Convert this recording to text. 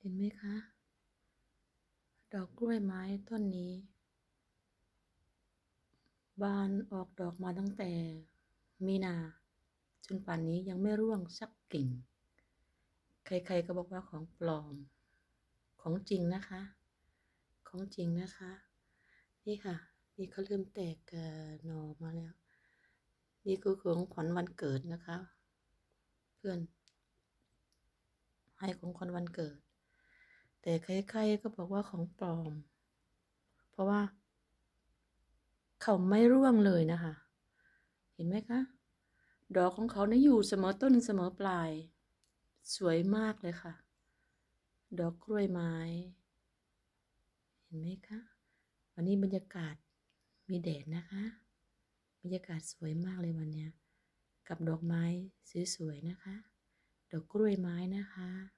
เห็นไหมคะ ดอกกล้วยไม้ต้นนี้ บานออกดอกมาตั้งแต่มีนา จนป่านนี้ยังไม่ร่วงสักกิ่ง ใครๆก็บอกว่าของปลอม ของจริงนะคะ ของจริงนะคะ นี่ค่ะ นี่เขาเริ่มแตกเอ่อมาแล้ว นี่คือของขวัญวันเกิดนะคะ เพื่อนให้ของขวัญวันเกิด แต่ใครๆก็บอกว่าของปลอม เพราะว่า เขาไม่ร่วงเลยนะคะ เห็นไหมคะ ดอกของเขานะอยู่เสมอต้นเสมอปลาย สวยมากเลยค่ะ ดอกกล้วยไม้ เห็นไหมคะ วันนี้บรรยากาศมีแดดนะคะ บรรยากาศสวยมากเลยวันเนี้ยกับดอกไม้สวยๆนะคะ ดอกกล้วยไม้นะคะ